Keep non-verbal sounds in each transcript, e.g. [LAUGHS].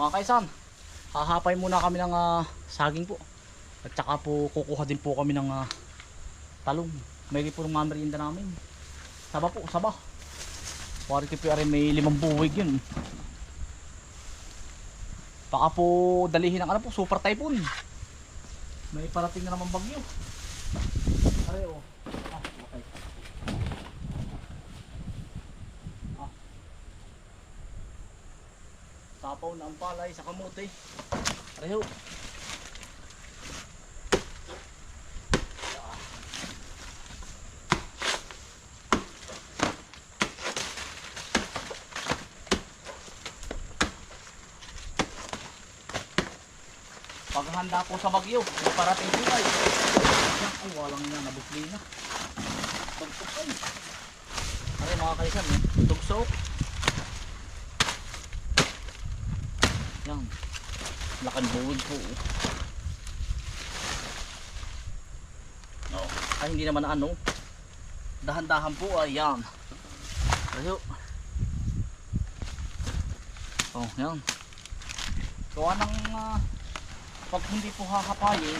Mga kaisan, hahapay muna kami ng ah, saging po. At saka po kukuha din po kami ng ah, talong. May po ng merienda namin. Saba po, saba. Warito po rin may limang buwig yun. Baka po dalihin ng ano po, super typhoon. May parating na naman bagyo. Ay oh. Ah, okay. Ah. Na ang palay sa kamote. Areho. Paghahanda po sa bagyo, parating po ay. Yan, ay walang yan, nabukli na. Tugtog ay. Mga kaisan, eh. tugsok. Yan. Lakan buwid po. No. Ay hindi naman ano. Dahan-dahan po ay yan. Ayo. Oh, yan. Gawa ng ah, pag hindi po hakapayin.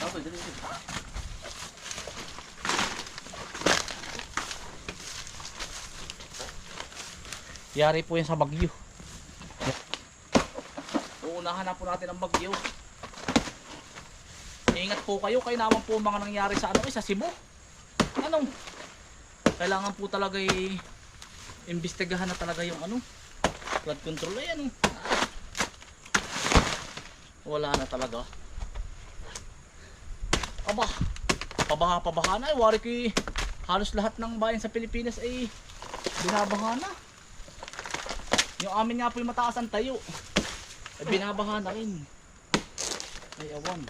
Dito, dito, dito. Yari po yan sa bagyo. Uunahan na po natin ang bagyo. Ingat po kayo, kayo naman po mga nangyari sa ano eh, sa Cebu. Ano? Kailangan po talaga i imbestigahan na talaga yung ano flood control ay ano. Wala na talaga. Aba, pabaha pabaha na. eh. Wari ko eh, halos lahat ng bayan sa Pilipinas ay binabaha na. Yung amin nga po yung mataas ang tayo. Ay binabaha na rin. Ay awan.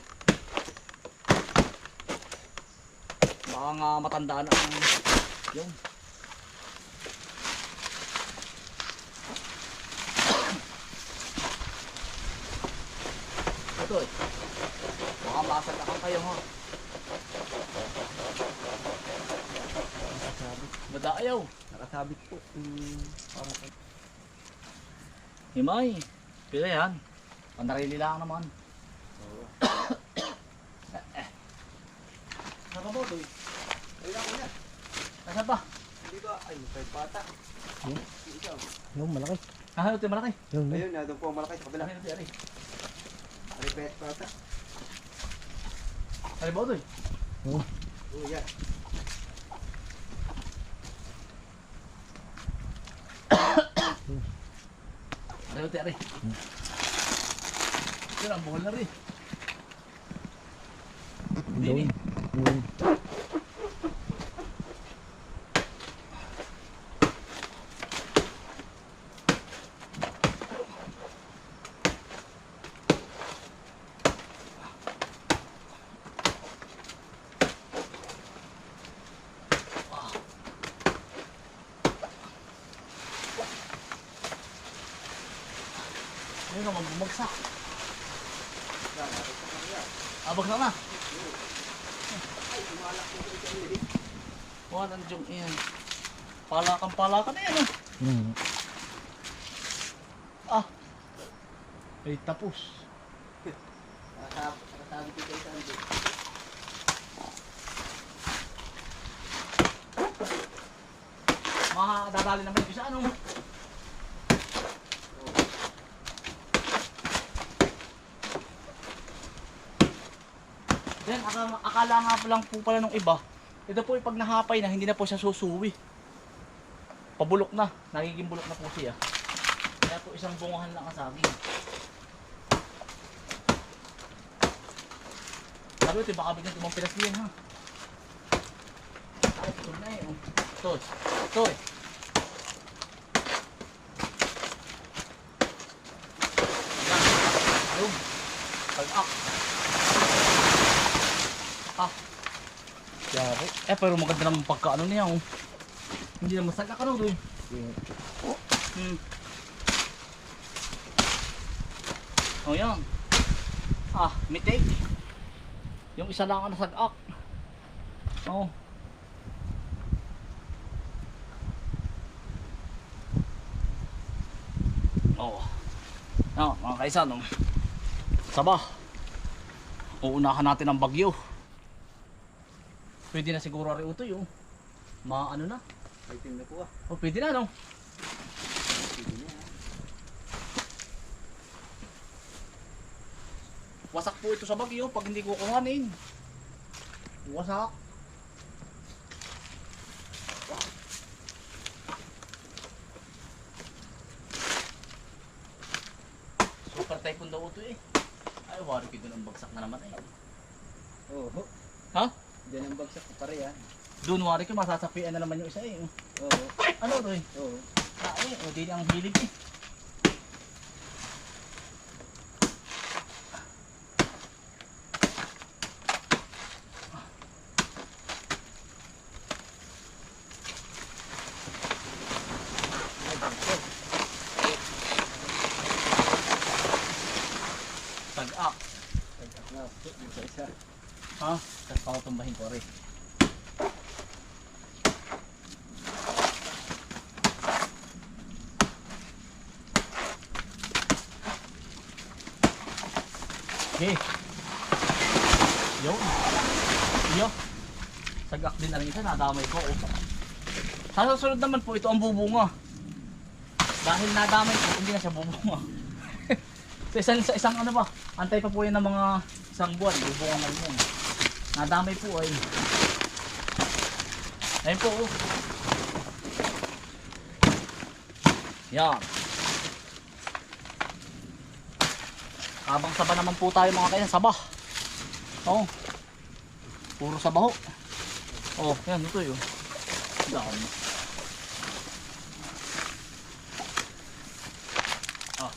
Baka nga matandaan ang yung [COUGHS] ito eh. Baka masagakan kayo ha. Madaayaw. Nakasabit po. Mm, parang Himay. Pila yan. Pandarili lang naman. Oo. Saka ba ito? Ayun ako na. Nasa ba? Hindi ba? Ay, may pata. Hmm? Isa. Yung malaki. Ah, ito yung malaki. Yung, Ayun, na doon po ang malaki sa kabila. Yan eh. Ay, pet pata. Ba ito eh? yung, Oo, yan. Kali ito yan eh. Ito na rin. Hindi yung, eh. yung, Ayun naman, bumagsak. Yan, nakita ko na. Ah, na. Wala na dyan yan. Palakan palakan na yan yung, Ah. Ay, tapos. Sa ando. Mga dadali naman dito sa ano. Then, akala, akala nga lang po pala nung iba, ito po yung pag nahapay na, hindi na po siya susuwi. Pabulok na, nagiging bulok na po siya. Kaya po isang bungahan lang ang saging. Sabi ito, baka bigyan tumang pilas yan ha. Ay, ito na eh. Ito, ito eh. Yan. Ayun. Pag-up. Ah. Yari. Eh, pero maganda naman pagka ano niya, oh. Hindi naman sagak ano, doon. Hmm. Oh, yan. Ah, mitik. Yung isa lang ang nasagak. Oh. Oh. No, mga kaisa, no. Saba. Uunahan natin ang bagyo. Pwede na siguro rin ito yung ma ano na. Item na po ah. Oh, pwede na no. Pwede na yan. Wasak po ito sa bagyo pag hindi ko kuhanin. Wasak. Super typhoon daw ito eh. Ay, wari ko doon ang bagsak na naman eh. Oo. Ha? Diyan ang bagsak pare yan. Doon wari ko masasapian na naman yung isa eh. Oo. Ano to eh? Oo. Ah, eh, o di ang hilig eh. Ay, bagsak. Tag-up. Bagsak na. Isa isa. Ha? Tapos rin. Okay. Yun. Iyo. Sagak din na rin isa, nadamay ko. Oh. Sa susunod naman po, ito ang bubunga. Dahil nadamay ko, hindi na siya bubunga. [LAUGHS] sa isang, sa isang ano ba, antay pa po yan ng mga isang buwan, bubunga na yun. Nadamay po ay. Ayun po. oh. Yan. Habang saba naman po tayo mga kaya, saba. Oh. Puro sabaho. Oh, yan ito yun. Dami. Ah.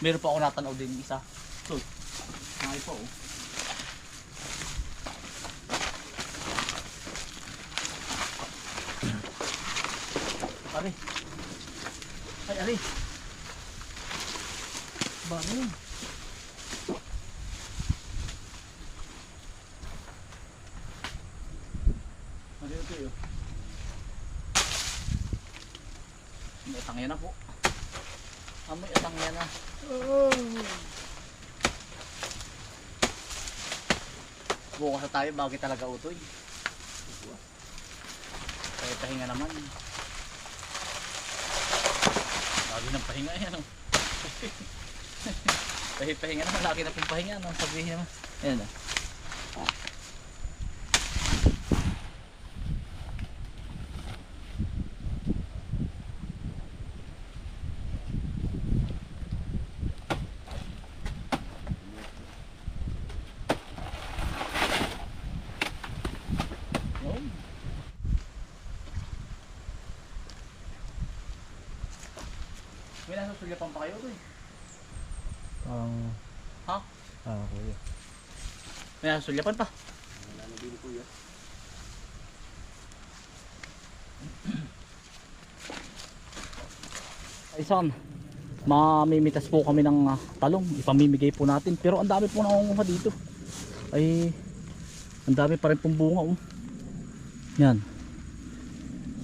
Meron pa ako natanaw din isa. Ito. Ngay po oh. Ari. Ay, ari. Bangin. Ano ito yun? May atang yan na po. Amoy atang yan na. Bukas na tayo, bagay talaga utoy. Kaya pahinga naman. Lagi ng pahinga yan. Oh. Pahi [LAUGHS] pahinga naman, lagi na pong pahinga. Ano sabihin naman? Ayan oh. Yun. May nasusulyapan pa kayo to eh. Ang Ha? ah, kuya. May nasusulyapan pa. Wala na din po yan. Isan, mamimitas po kami ng ah, talong. Ipamimigay po natin. Pero ang dami po nangunguha dito. Ay, ang dami pa rin pong bunga. Oh. Yan.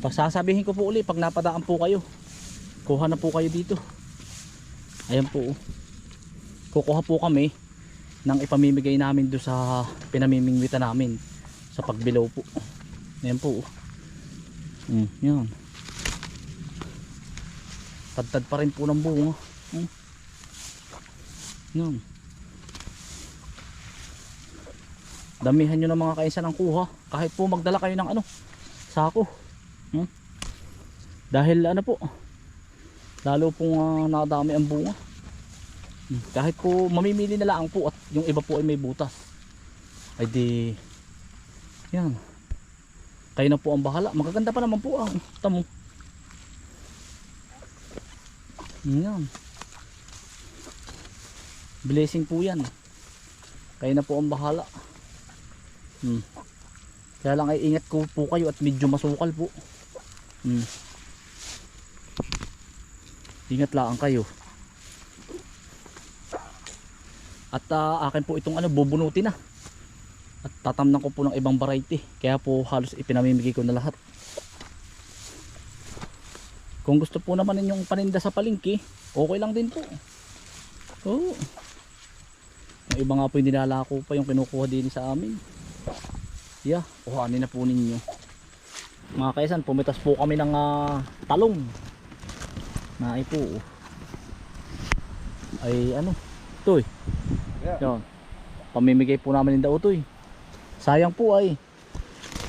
Pagsasabihin ko po uli pag napadaan po kayo. Kuha na po kayo dito. Ayan po. oh. Kukuha po kami ng ipamimigay namin do sa pinamimingwitan namin sa pagbilaw po. Ayan po. oh. Mm, yan. Tadtad pa rin po ng bunga. Hmm. Yan. Damihan nyo ng mga kainsa ng kuha. Kahit po magdala kayo ng ano, sako. Hmm. Dahil ano po, lalo pong ah, nakadami ang bunga. Hmm. Kahit po mamimili na lang po at yung iba po ay may butas. Ay di, yan. Kayo na po ang bahala. Magaganda pa naman po ang tamo. Yan. Blessing po yan. Kayo na po ang bahala. Hmm. Kaya lang ay ingat ko po kayo at medyo masukal po. Hmm. Ingat lang kayo. At ah, akin po itong ano bubunutin na. At tatamnan ko po ng ibang variety. Kaya po halos ipinamimigay ko na lahat. Kung gusto po naman ninyong paninda sa palengke, okay lang din po. Oo. Yung iba nga po yung dinalako pa yung kinukuha din sa amin. Yeah, kuhanin na po ninyo. Mga kaisan, pumitas po kami ng ah, talong. Na po. oh. Ay ano, toy. Yeah. Yan. Pamimigay po namin ng dautoy. Sayang po ay.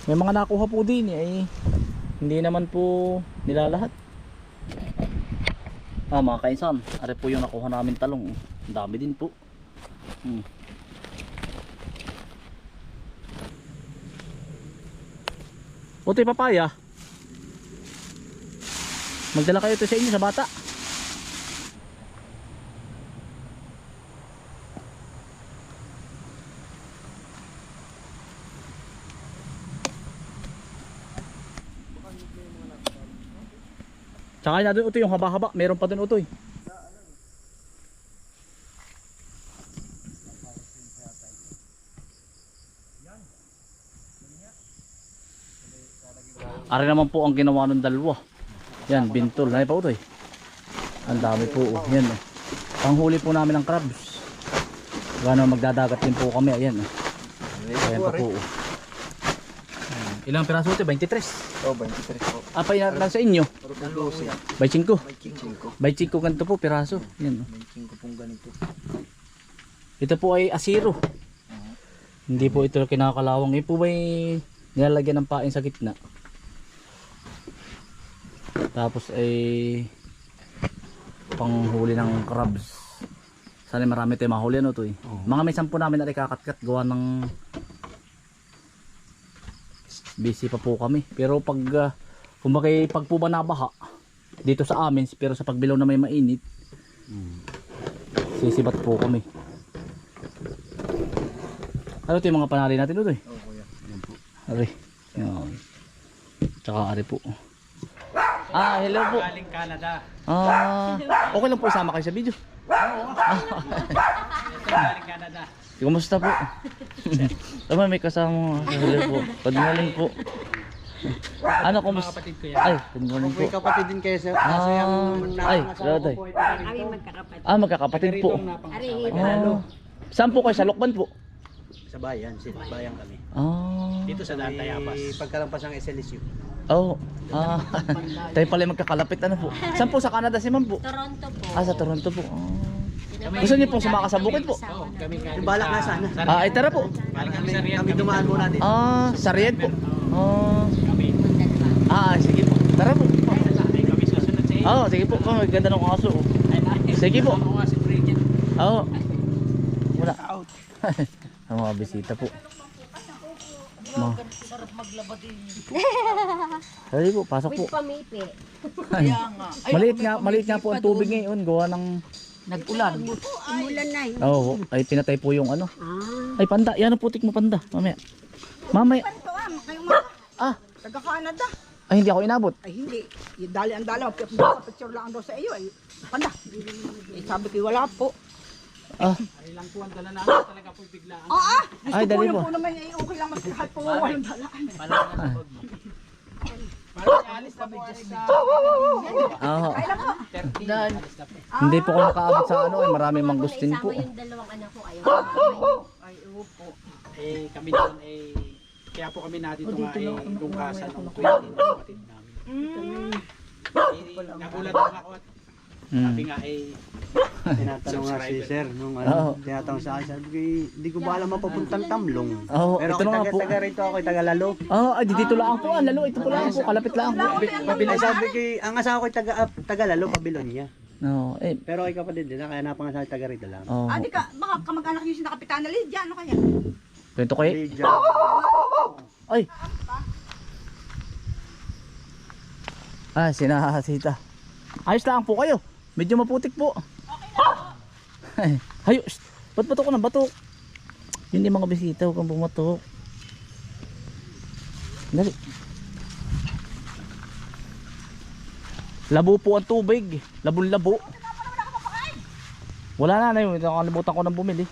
May mga nakuha po din eh, ay hindi naman po nilalahat. Ah mga kainsan, ari po yung nakuha namin talong. Ang dami din po. Hmm. Utoy papaya. Magdala kayo ito sa inyo sa bata. Tsaka na doon utoy yung haba-haba, meron pa doon utoy. Ari naman po ang ginawa ng dalawa. Yan, bintol. Ano pa utoy? Ang dami po. Oh. Yan. Oh. Panghuli po namin ng crabs. Gano'n magdadagat din po kami. Ayan. Oh. Ayan pa po. Oh. Ilang piraso ito? 23. Oh, 23 po. Ah, pa lang sa inyo. Dalawa po yan. By 5. May king ko. By 5 ganito po piraso. Yan. oh. King ko pong ganito. Ito po ay asiro. Hindi po ito kinakalawang. Ito po ay nilalagyan ng pain sa gitna. Tapos ay panghuli ng crabs. Sana marami tayo mahuli ano to eh. Mga may sampu namin na kakatkat gawa ng busy pa po kami. Pero pag uh, kumbaga pag po ba nabaha dito sa amin pero sa pagbilaw na may mainit sisibat po kami. Ano ito yung mga panali natin ito eh? Oh, kuya. Yan po. Ari. Yan. Tsaka ari po. Ah, hello po. Galing Canada. Ah, okay lang po isama kayo sa video. Galing Canada. Kumusta po? Tama may kasama. Hello po. Good morning po. Ano Mga kumusta? kapatid ko yan. Ay, good morning po. May kapatid din kayo sa Ah, ay, Roday. Kami magkakapatid. Ah, magkakapatid po. Ah, saan po kayo? Sa Lokban po? Sa bayan, sa bayan kami. Ah, Dito sa Daan Tayabas. Pagkalampas ng SLSU. Oh. Ah, [LAUGHS] tayo pala yung magkakalapit. Ano po? Saan po? Sa Canada si ma'am po? Toronto po. Ah, sa Toronto po. Ah. Gusto niyo po sumaka sa bukid po? Oo, kami galing Yung balak na sa- sana. sa- Ah, ay tara po. Galing kami sa Riyadh. Kami dumaan muna dito. Ah, sa Riyadh po. Ah, Kami. ah, sige po. Tara po. Kami susunod sa iyo. Oo, sige po. Oh, ganda ng aso. oh. Ay, ay, Sige po. Ako nga si Bridget. Oo. Wala. [LAUGHS] Ang mga bisita po. Ma. Sarap maglaba din. [LAUGHS] Sige po, pasok po. With pamipi. Maliit nga, maliit nga po ang tubig ngayon. Gawa ng... Nag-ulan. Umulan na eh. Oo, ay pinatay po yung ano. Ah. Ay, panda. Yan ang putik mo, panda. Mamaya. Mamaya. Ah, Ah, taga Canada. ay hindi ako inabot. Ay hindi, dali ang dalaw, picture lang daw sa iyo ay panda. Eh, sabi ko wala po. Ah, Ay lang po ang dala namin. Talaga po biglaan. Oo, ah, gusto Ay, ko dali po. po naman ay okay lang mas kahit po walang dalaan. Bag mo. Alis na na. ah. 13. Alis na po. Hindi po ako nakaabot sa ano. Ay, maraming mangustin po. Isama yung dalawang anak ko. Ayaw. Ay, oo po. Eh, kami doon eh, kaya po kami na dito nga eh, lungkasan ng 20 ng kapatid namin. Mm. Eh, nagulat lang ako at sabi Mm. nga eh, [LAUGHS] Tinatanong nga si sir nung ano, tinatanong sa akin, sabi ko, hindi ko ba alam mapapuntang Tamlong. Oo, Pero ito ako taga, po. taga rito ako, taga Lalo. Oo, ay dito lang po. Ah, lalo, ito po lang po. Kalapit lang po. Ay, sabi ko, ang asawa ko taga, ah, taga Lalo, Pabilonia. No, eh. Pero ay kapatid din, kaya napangasawa taga rito lang. Oh, Ah, di ka, baka kamag-anak yung si Kapitana Lydia, ano kaya? Kwento kayo. Lydia. Ay. Ah, sinahasita. Ayos lang po kayo. Medyo maputik po. Okay lang Hayo, shh. ba't batok ko ng batok? Hindi mga bisita, huwag kang bumatok. Dali. Labo po ang tubig. Labon-labo. Wala na na yun. Nakalimutan ko ng bumili.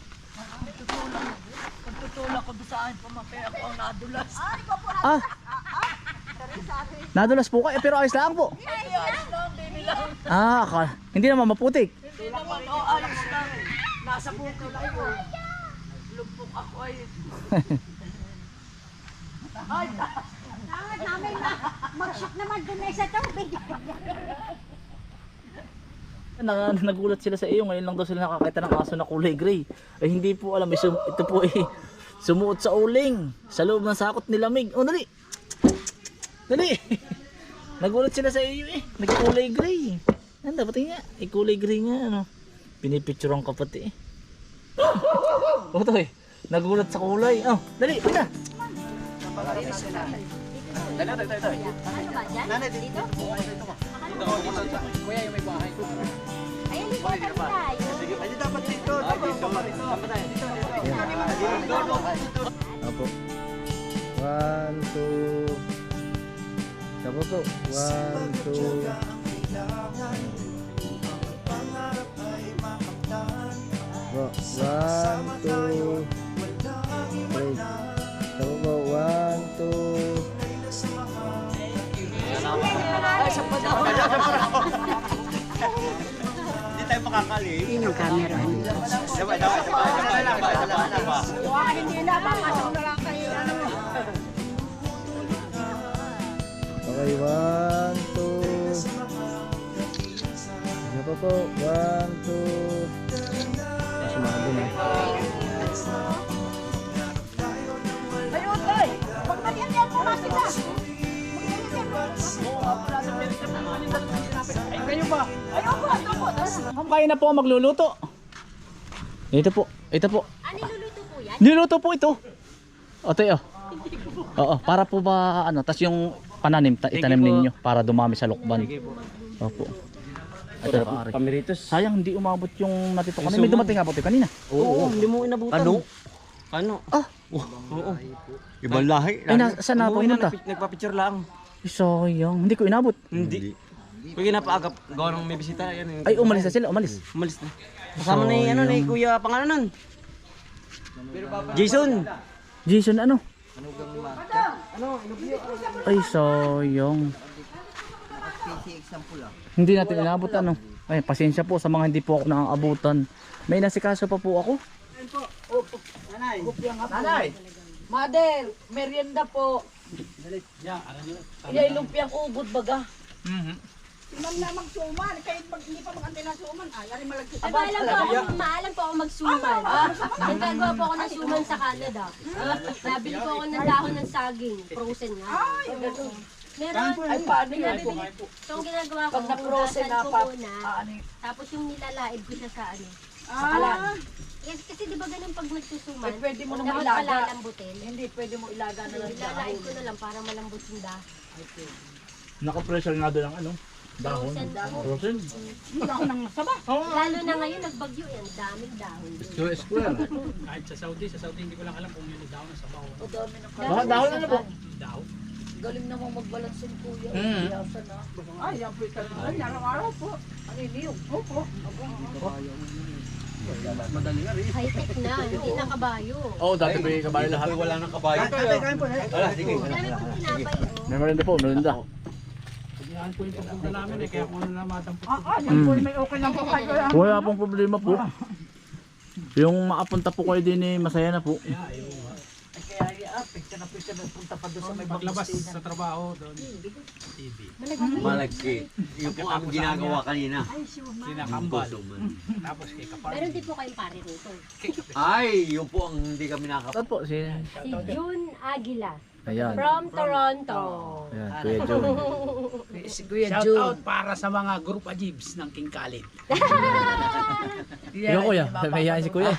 Ah! Nadulas po kayo pero ayos lang po. Ah, akala- hindi naman maputik. Hindi naman, oh, ayos lang. Nasa buko na ito. Lumpok ako ay. Ay, Tawad namin na. Mag-shoot naman dun na sa tubig. Na, nagulat sila sa iyo, ngayon lang daw sila nakakita ng aso na kulay gray. Ay hindi po alam, eh, sum- ito po eh, sumuot sa uling, sa loob ng sakot ni Lamig. Oh, dali! Dali! [LAUGHS] nagulat sila sa iyo eh, nagkulay gray. Ano, dapat nga, eh, kulay gray nga, ano. Pinipicturean ka pati eh. oh, nagulat sa kulay. Oh, dali, pina! Ano ba dyan? Dito? Kuya, yung may bahay. Ayun, libutan tayo. Ay, dapat dito. Dito. Dito. Apo. One, two. Sabo po. One, two. Po. One, two. Three. Sabo po. One, two. Hindi tayo makakali. Yung camera. Dapat, dapat, dapat. Wah, hindi na. Papasok na lang kayo. Ano? Okay, one, Pa po? One, two. Sumado na. Ayun, tay. Pag nagyan po kasi na. Ay, kayo ba? Ayun po, ito po. Ma'am, kayo na po magluluto. Ito po, ito po. Ano niluluto po yan? Niluto po ito. O, tayo. Oo, para po ba, ano, tas yung pananim, ta- itanim ninyo para dumami sa lukban. Opo. Ito na po, Ari. Pamiritos. Sayang hindi umabot yung natito kanina. May dumating nga po ito kanina. Oo, hindi mo inabutan. Ano? Ano? Ah. Oo. Ibang lahi. Ay, na, saan na po pinunta? Nagpa-picture lang. Ay, Sayang, hindi ko inabot. Hindi. Pag napaagap, gawa ng may bisita, yan. Ay, umalis na sila, umalis. Umalis na. Kasama na yung ano, ni Kuya, pangalan nun? Jason. Jason, ano? Ay, sayang. Hindi natin inabot, ano? Ay, pasensya po sa mga hindi po ako nakaabutan. May nasikaso pa po ako. Nanay! Mother, merienda po. Iya, lumpiang ugod baga. Si ma'am na magsuman. Kahit pag hindi pa magantay na suman. Ay, ari malagkit. Ay, maalam po ako, maalam po ako magsuman. Nagkagawa po ako ng suman sa Canada. Nabili po ako ng dahon ng saging. Frozen nga. Meron. Ay, paano yun? So, ang ginagawa ko, Pag hugasan na pa, ano? Tapos yung nilalaib ko siya sa ano. Ah, Kasi, kasi di ba ganun pag nagsusuman? Ay, pwede mo naman dapat ilaga. palalambutin. Hindi, pwede mo ilaga na lang Nilalaib ko na lang para malambot yung dahon. Naka-pressure nga doon ang ano? Dahon. Frozen po. Frozen. hindi ako nang saba. [LAUGHS] Lalo na ngayon, nagbagyo yan. Daming dahon. square. Kahit sa Saudi, sa Saudi hindi ko lang alam kung yun daw na sa bawo. O dami ng Baka dahon ano po? Daw. Galing namang magbalansin kuya. Mm. Iyasa na. Ay, yan po ito. Ay, araw-araw po. Ano yun yun? Opo. High-tech na, hindi na kabayo. Oo, oh, dati may kabayo lahat. Wala nang kabayo. Tatay, kain po. Wala, sige. Dami pong tinapay, oh. May merinda po, merinda. Yan po yung pagpunta namin eh, kaya ano na madampot. Ah, ah, yan po. May okay lang po kayo. ah. Wala pong problema po. Yung makapunta po kayo din eh, masaya na po. Ay, kaya picture na picture na punta pa doon sa may Paglabas sa trabaho doon. TV. Malagki. Yun po ang ginagawa kanina. Sinakambal. Tapos kay kapal. Meron din po kayong pare rito. Ay, yun po ang hindi kami nakapag. Saan po? Si... Si June Aguila. Ayan. From Toronto. Ayan, Kuya John. Si Kuya Shout June. out para sa mga group ajibs ng King Khalid. [LAUGHS] Ikaw kuya, may si kuya.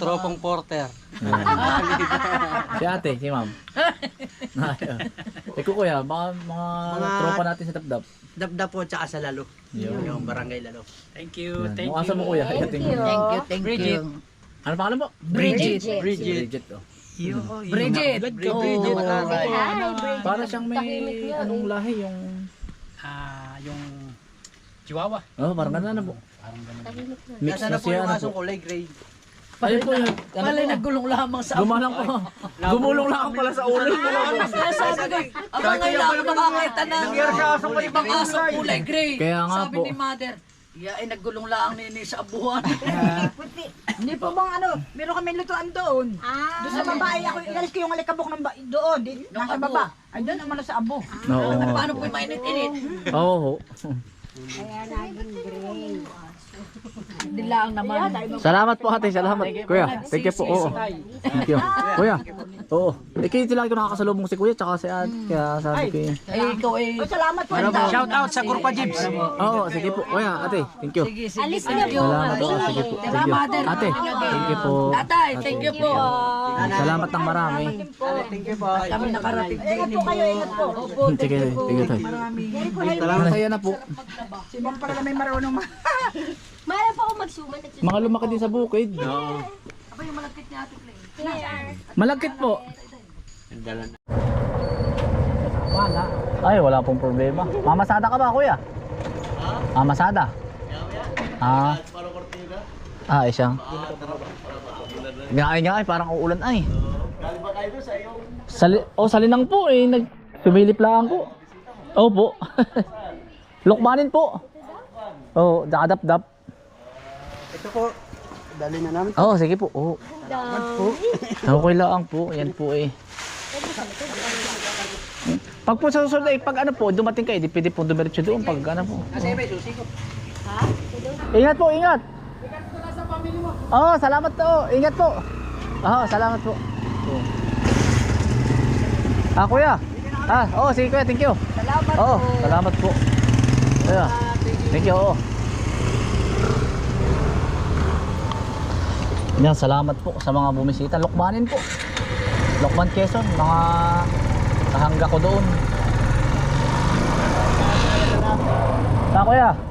Tropong porter. [LAUGHS] si ate, si ma'am. Ayun. Ikaw kuya, mga, mga, Mga- tropa natin sa Tapdap. Dabdap po tsaka sa lalo. Yun. Yung barangay lalo. Thank you, Yan. thank Yung asa mo you. kuya, Thank Ayating- you. Thank you, thank Bridget. you. Ano pangalan mo? Bridget. Si Bridget. Oh. Bridget. Bridget. Oh. Bridget. Hi, Bridget. Para siyang may Tahimik anong lahi yung... Ah, yung Chihuahua. Oh, parang ganun na po. Parang ganun. Tahimik na. Mix Nasaan na na po siya. yung Ano asong po. kulay gray? Ayun po yun. Ano Malay po? nagulong lamang sa Gumalang po. [LAUGHS] Gumulong lang pala sa ulo. Kaya sabi ko, aba ngayon ako makakita ng ibang asong kulay gray. Kaya nga sabi po. ni mother, ya ay nagulong lang nini sa abuhan. [LAUGHS] Hindi po bang ano, meron kami lutuan doon. Ah, Doon sa baba, ay ako inalis ko yung alikabok ng ba- doon, di, nasa abo. baba. Ay doon naman sa abo. Oo. [LAUGHS] Paano po mainit-init? Oo. Hindi lang naman. Salamat po ate, salamat. Kuya, thank you po. Oo. Thank you. [LAUGHS] Kuya. Oo. Eh, kaya lang ito nakakasalubong si kuya tsaka si ate. Kaya sabi ko eh. Ay, ikaw ay... Ay, salamat po. Shout out sa Gurpa Jibs. Oo, sige po. Kuya, ate, thank you. Sige, sige. alis na Thank you. po Salamat po. Sige po. Thank you. Ate, thank you po. Tatay, thank you po. Salamat ng marami. Thank you po. Kami nakarating din. Ingat po kayo, ingat po. Opo, Sige, thank you po. Marami. Masaya na po. Si Ma'am pala may marunong ma. [LAUGHS] Mahal po magsuman. Mga lumaki din sa bukid. Aba, yung malapit niya ate Clay. Malagkit po. Ay, wala pong problema. Mamasada ka ba, kuya? Mamasada? Ah. Ah, ay siyang. Nga ay nga ay, parang uulan ay. Sali oh, salinang po eh. Nag sumilip lang po. Opo. [LAUGHS] Lukmanin po. Oh, dakadap-dap. Ito po. Dali na namin. Oh, sige po. Oh. Okay lang po. Yan po eh. Pag po sa susunod eh, pag ano po, dumating kayo, di pwede po dumiretso doon pag ano po. Kasi may susi ko. Ingat po, ingat. Oo, oh, salamat po. Ingat po. Oo, salamat po. Ah, kuya. Ah, oh, sige kuya, thank you. Salamat Oo, salamat po. Kuya. Thank you. Oo. Yan, salamat po sa mga bumisita. Lukmanin po. Lukman Quezon, mga kahangga ko doon. Ah, kuya.